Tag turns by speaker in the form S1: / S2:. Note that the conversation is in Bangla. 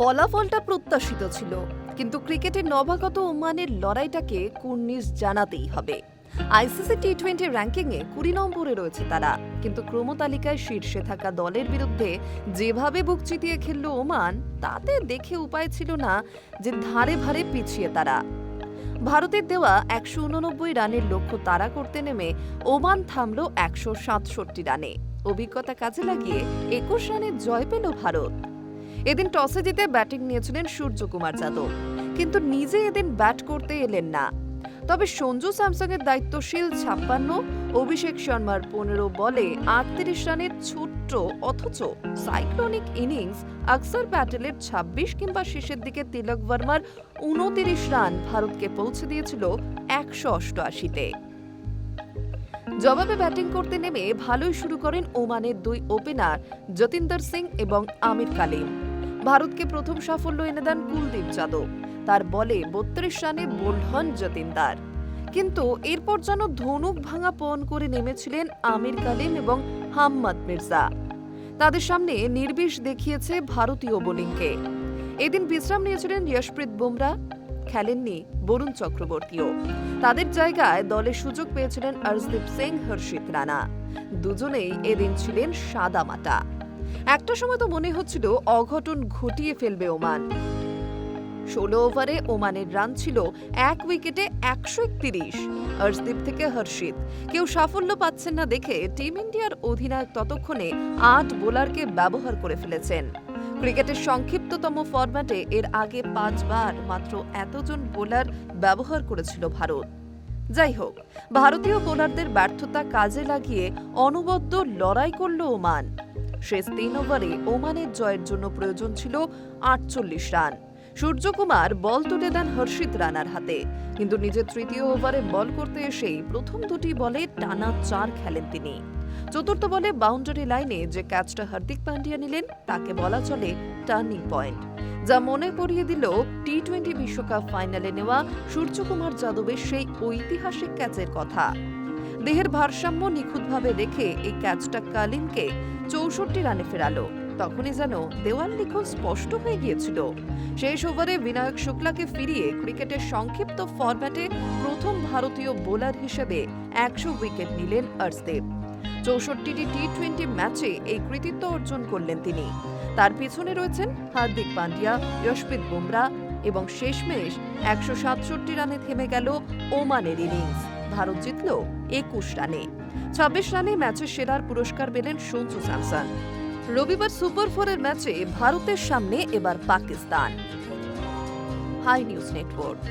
S1: ফলাফলটা প্রত্যাশিত ছিল, কিন্তু ক্রিকেটের নবাগত ওমানের লড়াইটাকে কুর্নিশ জানাতেই হবে। আইসিসি টি টোয়েন্টি র্যাঙ্কিংয়ে কুড়ি নম্বরে রয়েছে তারা, কিন্তু ক্রমতালিকায় শীর্ষে থাকা দলের বিরুদ্ধে যেভাবে বুক চিতিয়ে খেলল ওমান, তাতে দেখে উপায় ছিল না যে ধারে ধারে পিছিয়ে তারা। ভারতের দেওয়া একশো উননব্বই রানের লক্ষ্য তাড়া করতে নেমে ওমান থামল একশো সাতষট্টি রানে। অভিজ্ঞতা কাজে লাগিয়ে একুশ রানে জয় পেল ভারত। এদিন টসে জিতে ব্যাটিং নিয়েছিলেন সূর্যকুমার যাদব। কিন্তু নিজে এদিন ব্যাট করতে এলেন না। তবে সঞ্জু স্যামসংয়ের দায়িত্বশীল ছাপ্পান্ন, অভিষেক শর্মার পনেরো বলে আটত্রিশ রানের ছোট্ট অথচ সাইক্লোনিক ইনিংস আকসার প্যাটেলের ২৬ কিংবা শেষের দিকে তিলক ভার্মার উনতিরিশ রান ভারতকে পৌঁছে দিয়েছিল একশো অষ্টআশিতে। জবাবে ব্যাটিং করতে নেমে ভালোই শুরু করেন ওমানের দুই ওপেনার যতীন্দর সিং এবং আমির কালিম। ভারতকে প্রথম সাফল্য এনে দেন কুলদীপ যাদব। তার বলে, বত্রিশ রানে বোল্ড হন যতীন্দার। কিন্তু এরপর যেন ধনুক ভাঙা পণ করে নেমেছিলেন আমির কালিম এবং হাম্মদ মির্জা। তাদের সামনে নির্বিষ দেখিয়েছে ভারতীয় বোলিংকে। এদিন বিশ্রাম নিয়েছিলেন যশপ্রীত বুমরা। খেলেননি বরুণ চক্রবর্তীও। তাদের জায়গায় দলে সুযোগ পেয়েছিলেন অর্শদীপ সিং, হর্ষিত রানা। দুজনেই এদিন ছিলেন সাদা মাটা একটা সময় তো মনে হচ্ছিল অঘটন ঘটিয়ে ফেলবে ওমান। ষোলো ওভারে ওমানের রান ছিল এক উইকেটে একশো একত্রিশ হর্ষদীপ থেকে হর্ষিত। কেউ সাফল্য পাচ্ছেন না দেখে টিম ইন্ডিয়ার অধিনায়ক ততক্ষণে আট বোলারকে ব্যবহার করে ফেলেছেন। ক্রিকেটের সংক্ষিপ্ততম ফরম্যাটে এর আগে পাঁচবার মাত্র এতজন বোলার ব্যবহার করেছিল ভারত। যাই হোক, ভারতীয় বোলারদের ব্যর্থতা কাজে লাগিয়ে অনবদ্য লড়াই করল ওমান। শেষ তিন ওভারে ওমানের জয়ের জন্য প্রয়োজন ছিল আটচল্লিশ রান। সূর্যকুমার বল তুলে দেন হর্ষিত রানার হাতে। কিন্তু নিজের তৃতীয় ওভারে বল করতে এসেই প্রথম দুটি বলে টানা চার খেলেন তিনি। চতুর্থ বলে বাউন্ডারি লাইনে যে ক্যাচটা হার্দিক পান্ডিয়া নিলেন, তাকে বলা চলে টার্নিং পয়েন্ট। যা মনে করিয়ে দিল টি টোয়েন্টি বিশ্বকাপ ফাইনালে নেওয়া সূর্যকুমার যাদবের সেই ঐতিহাসিক ক্যাচের কথা। দেহের ভারসাম্য নিখুঁতভাবে রেখে এই ক্যাচটা কালিমকে চৌষট্টি রানে ফেরালো। তখনই যেন দেওয়াল লিখন স্পষ্ট হয়ে গিয়েছিল। শেষ ওভারে বিনায়ক শুক্লাকে ফিরিয়ে ক্রিকেটের সংক্ষিপ্ত ফরম্যাটে প্রথম ভারতীয় বোলার হিসেবে একশো উইকেট নিলেন অর্শদীপ চৌষট্টিটি টি টোয়েন্টি ম্যাচে এই কৃতিত্ব অর্জন করলেন তিনি। তার পিছনে রয়েছেন হার্দিক পান্ডিয়া, যশপ্রীত বুমরা এবং শেষমেশ একশো সাতষট্টি রানে থেমে গেল ওমানের ইনিংস। ভারত জিতল একুশ রানে। ছাব্বিশ রানে ম্যাচের সেরার পুরস্কার পেলেন সঞ্জু স্যামসন। রবিবার সুপার ফোরের ম্যাচে ভারতের সামনে এবার পাকিস্তান। High news network.